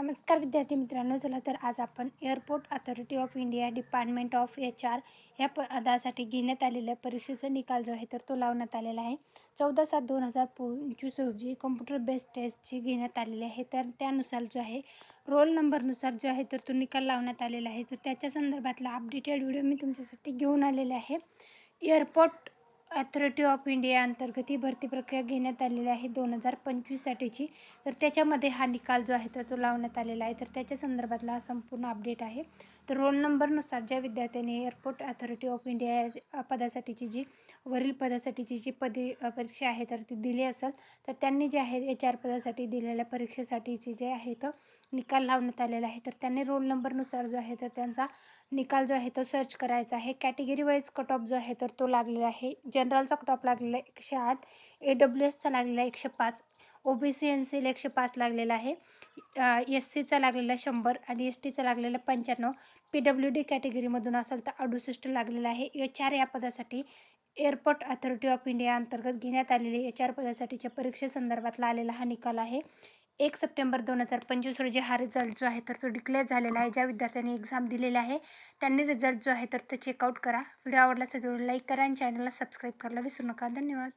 नमस्कार विद्यार्थी मित्रांनो चला तर आज आपण airport authority of India department of HR R ह्या पदासाठी घेण्यात आलेल्या परीक्षेचा निकाल जो आहे तर तो लावण्यात आलेला आहे. चौदा सात दोन हजार पंचवीस रोजी कॉम्प्युटर बेस्ड टेस्टची घेण्यात आलेली आहे. तर त्यानुसार जो आहे रोल नंबरनुसार जो आहे तर तो निकाल लावण्यात आलेला आहे. तर त्याच्या संदर्भातला अपडेटेड व्हिडिओ मी तुमच्यासाठी घेऊन आलेले आहे. एअरपोर्ट अथॉरिटी ऑफ इंडिया अंतर्गत ही भरती प्रक्रिया घेण्यात आलेली आहे दोन हजार पंचवीससाठीची तर त्याच्यामध्ये हा निकाल जो आहे तर तो लावण्यात आलेला आहे. तर त्याच्या संदर्भातला हा संपूर्ण अपडेट आहे. तर रोल नंबरनुसार ज्या विद्यार्थ्यांनी एअरपोर्ट अथॉरिटी ऑफ इंडिया या पदासाठीची जी वरील पदासाठीची जी पदी परीक्षा आहे तर ती दिली असेल तर त्यांनी जे आहे एच आर पदासाठी दिलेल्या परीक्षेसाठीची जे आहे तर निकाल लावण्यात आलेला आहे. तर त्यांनी रोल नंबरनुसार जो आहे तर त्यांचा निकाल जो आहे तो सर्च करायचा आहे. कॅटेगरी वाईज कट ऑफ जो आहे तर तो लागलेला आहे. जनरलचा टॉप लागलेला आहे एकशे आठ ए डब्ल्यू एसचा लागलेला आहे एकशे पाच ओ बी सी एन सीला एकशे पाच लागलेला आहे एस सीचा लागलेला आहे शंभर आणि एस टीचा लागलेला पंच्याण्णव. पी डब्ल्यू डी कॅटेगरीमधून असेल तर अडुसष्ट लागलेला आहे. एच आर या पदासाठी एअरपोर्ट अथॉरिटी ऑफ इंडिया अंतर्गत घेण्यात आलेले एच आर पदासाठीच्या परीक्षेसंदर्भातला आलेला हा निकाल आहे. एक सप्टेंबर दोन हजार पंचवीस रोजी हा रिझल्ट जो आहे तर तो डिक्लेअर झालेला आहे. ज्या विद्यार्थ्यांनी एक्झाम दिलेला आहे त्यांनी रिझल्ट जो आहे तर तो चेकआउट करा. व्हिडिओ आवडला तर लाईक करा आणि चॅनलला सबस्क्राईब करायला विसरू नका. धन्यवाद.